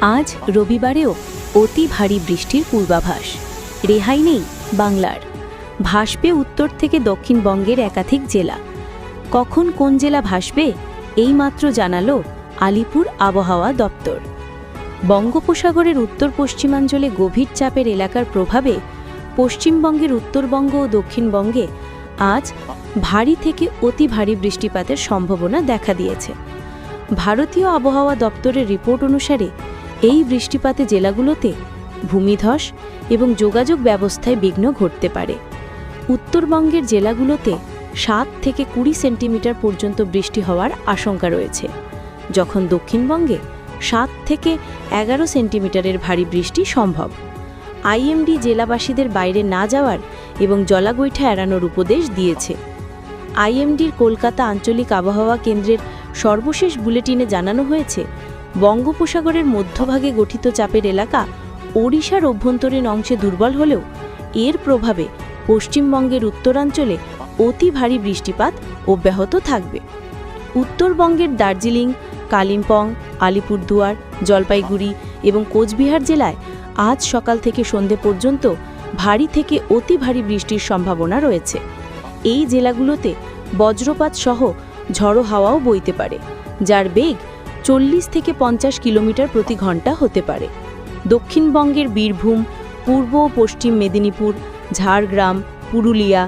আজ রবিবারেও অতি ভারী বৃষ্টির পূর্বাভাস। রেহাই নেই বাংলার। ভাসবে উত্তর থেকে দক্ষিণবঙ্গের একাধিক জেলা। কখন কোন জেলা ভাসবে এইমাত্র জানালো আলিপুর আবহাওয়া দপ্তর। বঙ্গোপসাগরের উত্তর পশ্চিমাঞ্চলে গভীর চাপের এলাকার প্রভাবে পশ্চিমবঙ্গের উত্তরবঙ্গ ও দক্ষিণবঙ্গে আজ ভারী থেকে অতি ভারী বৃষ্টিপাতের সম্ভাবনা দেখা দিয়েছে। ভারতীয় আবহাওয়া দপ্তরের রিপোর্ট অনুসারে এই বৃষ্টিপাতে জেলাগুলোতে ভূমিধস এবং যোগাযোগ ব্যবস্থায় বিঘ্ন ঘটতে পারে। উত্তরবঙ্গের জেলাগুলোতে সাত থেকে কুড়ি সেন্টিমিটার পর্যন্ত বৃষ্টি হওয়ার আশঙ্কা রয়েছে। যখন দক্ষিণবঙ্গে সাত থেকে এগারো সেন্টিমিটারের ভারী বৃষ্টি সম্ভব। আইএমডি জেলাবাসীদের বাইরে না যাওয়ার এবং জলাগৈঠা এড়ানোর উপদেশ দিয়েছে। আইএমডির কলকাতা আঞ্চলিক আবহাওয়া কেন্দ্রের সর্বশেষ বুলেটিনে জানানো হয়েছে বঙ্গোপসাগরের মধ্যভাগে গঠিত চাপের এলাকা ওড়িশার অভ্যন্তরীণ অংশে দুর্বল হলেও এর প্রভাবে পশ্চিমবঙ্গের উত্তরাঞ্চলে অতি ভারী বৃষ্টিপাত অব্যাহত থাকবে। উত্তরবঙ্গের দার্জিলিং, কালিম্পং, আলিপুরদুয়ার, জলপাইগুড়ি এবং কোচবিহার জেলায় আজ সকাল থেকে সন্ধে পর্যন্ত ভারী থেকে অতি ভারী বৃষ্টির সম্ভাবনা রয়েছে। এই জেলাগুলোতে বজ্রপাত সহ ঝড়ো হাওয়াও বইতে পারে, যার বেগ চল্লিশ থেকে পঞ্চাশ কিলোমিটার প্রতি ঘণ্টা হতে পারে। দক্ষিণবঙ্গের বীরভূম, পূর্ব ও পশ্চিম মেদিনীপুর, ঝাড়গ্রাম, পুরুলিয়া,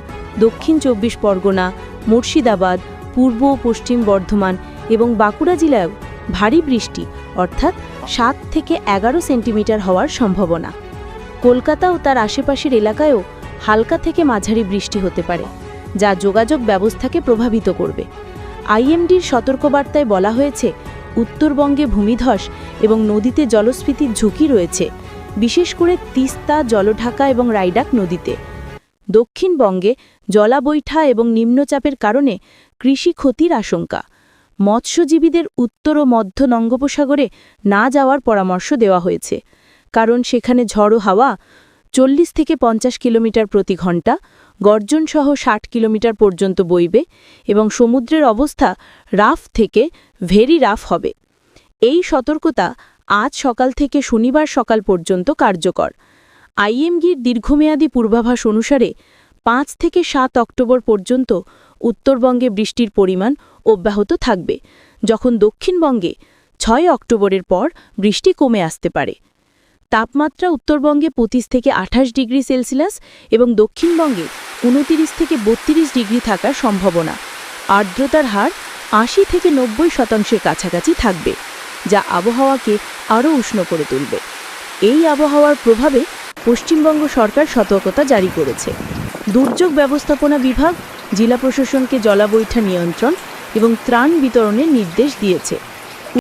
দক্ষিণ চব্বিশ পরগনা, মুর্শিদাবাদ, পূর্ব ও পশ্চিম বর্ধমান এবং বাঁকুড়া জেলায়ও ভারী বৃষ্টি, অর্থাৎ সাত থেকে এগারো সেন্টিমিটার হওয়ার সম্ভাবনা। কলকাতা ও তার আশেপাশের এলাকায়ও হালকা থেকে মাঝারি বৃষ্টি হতে পারে, যা যোগাযোগ ব্যবস্থাকে প্রভাবিত করবে। আইএমডির সতর্কবার্তায় বলা হয়েছে উত্তরবঙ্গে ভূমিধস এবং নদীতে জলস্ফীতির ঝুঁকি রয়েছে, বিশেষ করে তিস্তা, জলঢাকা এবং রাইডাক নদীতে। দক্ষিণবঙ্গে জলাবৈঠা এবং নিম্নচাপের কারণে কৃষি ক্ষতির আশঙ্কা। মৎস্যজীবীদের উত্তর ও মধ্য বঙ্গোপসাগরে না যাওয়ার পরামর্শ দেওয়া হয়েছে, কারণ সেখানে ঝড়ো হাওয়া চল্লিশ থেকে পঞ্চাশ কিলোমিটার প্রতি ঘণ্টা গর্জনসহ ষাট কিলোমিটার পর্যন্ত বইবে এবং সমুদ্রের অবস্থা রাফ থেকে ভেরি রাফ হবে। এই সতর্কতা আজ সকাল থেকে শনিবার সকাল পর্যন্ত কার্যকর। আইএমগির দীর্ঘমেয়াদী পূর্বাভাস অনুসারে পাঁচ থেকে সাত অক্টোবর পর্যন্ত উত্তরবঙ্গে বৃষ্টির পরিমাণ অব্যাহত থাকবে, যখন দক্ষিণবঙ্গে ছয় অক্টোবরের পর বৃষ্টি কমে আসতে পারে। তাপমাত্রা উত্তরবঙ্গে পঁচিশ থেকে আঠাশ ডিগ্রি সেলসিয়াস এবং দক্ষিণবঙ্গে উনতিরিশ থেকে বত্রিশ ডিগ্রি থাকার সম্ভাবনা। আর্দ্রতার হার আশি থেকে নব্বই শতাংশের কাছাকাছি থাকবে, যা আবহাওয়াকে আরও উষ্ণ করে তুলবে। এই আবহাওয়ার প্রভাবে পশ্চিমবঙ্গ সরকার সতর্কতা জারি করেছে। দুর্যোগ ব্যবস্থাপনা বিভাগ, জেলা প্রশাসনকে জলাবৈঠা নিয়ন্ত্রণ এবং ত্রাণ বিতরণের নির্দেশ দিয়েছে।